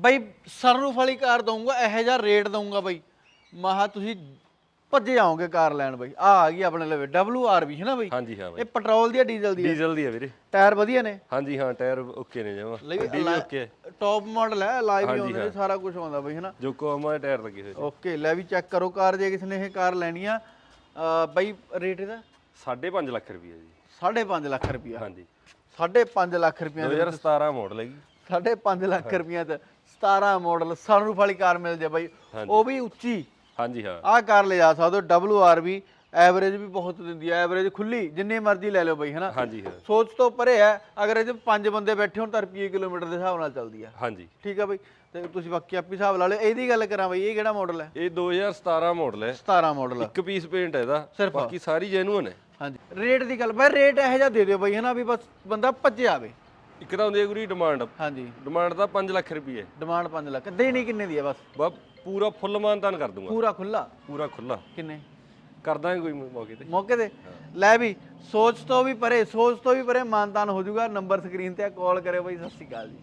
ਬਈ ਸਨਰੂਫ ਵਾਲੀ ਕਾਰ ਦਊਂਗਾ ਇਹੋ ਜਿਹਾ ਰੇਟ ਦਊਂਗਾ ਬਈ। ਮਹਾ ਤੁਸੀਂ ਭੱਜੇ ਆਓਗੇ ਕਾਰ ਲੈਣ ਬਈ। ਆ ਆ ਗਈ ਆਪਣੇ ਲਵੇ WRV ਹੈ ਨਾ ਬਈ? ਹਾਂਜੀ ਹਾਂ ਬਾਈ। ਇਹ ਪੈਟਰੋਲ ਦੀ ਆ ਡੀਜ਼ਲ ਦੀ ਡੀਜ਼ਲ ਦੀ ਹੈ ਵੀਰੇ। ਟਾਇਰ ਵਧੀਆ ਨੇ? ਹਾਂਜੀ ਹਾਂ ਟਾਇਰ ਓਕੇ ਨੇ ਜਮਾ। ਗੱਡੀ ਵੀ ਓਕੇ ਹੈ ਟੌਪ ਮਾਡਲ ਹੈ ਲਾਈਵ ਵੀ ਆਉਂਦੇ ਨੇ ਸਾਰਾ ਕੁਝ ਆਉਂਦਾ ਬਈ ਹਨਾ ਜੋ ਕੋਮਾ ਦੇ ਟਾਇਰ ਲੱਗੇ ਹੋਏ ਓਕੇ ਲੈ ਵੀ ਚੈੱਕ ਕਰੋ ਕਾਰ ਜੇ ਕਿਸੇ ਨੇ ਇਹ ਕਾਰ ਲੈਣੀ ਆ। ਬਈ ਰੇਟ ਇਹਦਾ? 5.5 ਲੱਖ ਰੁਪਏ ਜੀ। 5.5 ਲੱਖ ਰੁਪਿਆ ਹਾਂਜੀ। 5.5 ਲੱਖ ਰੁਪਿਆ 2017 ਮਾਡਲ ਹੈਗੀ। 5.5 ਲੱਖ ਰੁਪਿਆ ਤੇ 17 ਮਾਡਲ ਸਨਰੂਫ ਵਾਲੀ ਕਾਰ ਮਿਲ ਜੇ ਬਈ। ਉਹ ਵੀ ਉੱਚੀ। ਹਾਂਜੀ ਹਾਂ। ਆਹ ਕਾਰ ਲੈ ਜਾ ਸਕਦੇ ਹੋ WRV ਐਵਰੇਜ ਵੀ ਬਹੁਤ ਦਿੰਦੀ ਹੈ ਐਵਰੇਜ ਖੁੱਲੀ ਜਿੰਨੀ ਮਰਜ਼ੀ ਲੈ ਲਓ ਬਈ ਹਨਾ? ਹਾਂਜੀ ਹਾਂ। ਸੋਚ ਤੋਂ ਪਰੇ ਹੈ ਅਗਰ ਇਹ 'ਚ ਪੰਜ ਬੰਦੇ ਬੈਠੇ ਹੋਣ ਤਾਂ ਰੁਪਏ ਕਿਲੋਮੀਟਰ ਦੇ ਹਿਸਾਬ ਨਾਲ ਚੱਲਦੀ ਆ। ਹਾਂਜੀ। ਠੀਕ ਆ ਬਈ? ਤੇ ਤੁਸੀਂ ਬਾਕੀ ਆਪੀ ਹਿਸਾਬ ਲਾ ਲਿਓ। ਇਹਦੀ ਗੱਲ ਕਰਾਂ ਬਈ ਇਹ ਕਿਹੜਾ ਮਾਡਲ ਹੈ? ਇਹ 2017 ਮਾਡਲ ਹੈ। 17 ਮਾਡਲ ਇੱਕ ਪੀਸ ਪੇਂਟ ਹੈ ਇਹਦਾ। ਸਿਰਫ? ਬਾਕੀ ਸਾਰੀ ਜੈਨੂਨ ਹੈ। ਹਾਂਜੀ। ਰੇਟ ਦੀ ਗੱਲ ਬਈ ਰੇਟ ਇਹੋ ਜਿਹਾ ਦੇ ਦਿਓ ਬਈ ਹਨਾ ਵੀ ਬਸ ਬੰਦਾ ਭੱਜ ਆਵੇ। ਇੱਕ ਤਾਂ ਹੁੰਦੀ ਹੈ ਗੁਰੀ ਡਿਮਾਂਡ ਹਾਂਜੀ। ਡਿਮਾਂਡ ਤਾਂ 5 ਲੱਖ ਰੁਪਏ ਡਿਮਾਂਡ 5 ਲੱਖ। ਦੇਣੀ ਕਿੰਨੇ ਦੀ ਹੈ ਬਸ? ਬਾ ਪੂਰਾ ਫੁੱਲ ਮਾਨਤਾਨ ਕਰ ਦੂੰਗਾ। ਪੂਰਾ ਖੁੱਲਾ? ਪੂਰਾ ਖੁੱਲਾ। ਕਿੰਨੇ? ਕਰ ਦਾਂਗੇ ਕੋਈ ਮੌਕੇ ਤੇ। ਮੌਕੇ ਤੇ? ਲੈ ਵੀ ਸੋਚ ਤੋਂ ਵੀ ਪਰੇ ਸੋਚ ਤੋਂ ਵੀ ਪਰੇ ਮਾਨਤਾਨ ਹੋ ਜਾਊਗਾ। ਨੰਬਰ ਸਕਰੀਨ ਤੇ ਕਾਲ ਕਰਿਓ ਬਈ ਸਤਿ ਸ਼੍ਰੀ ਅਕਾਲ ਜੀ।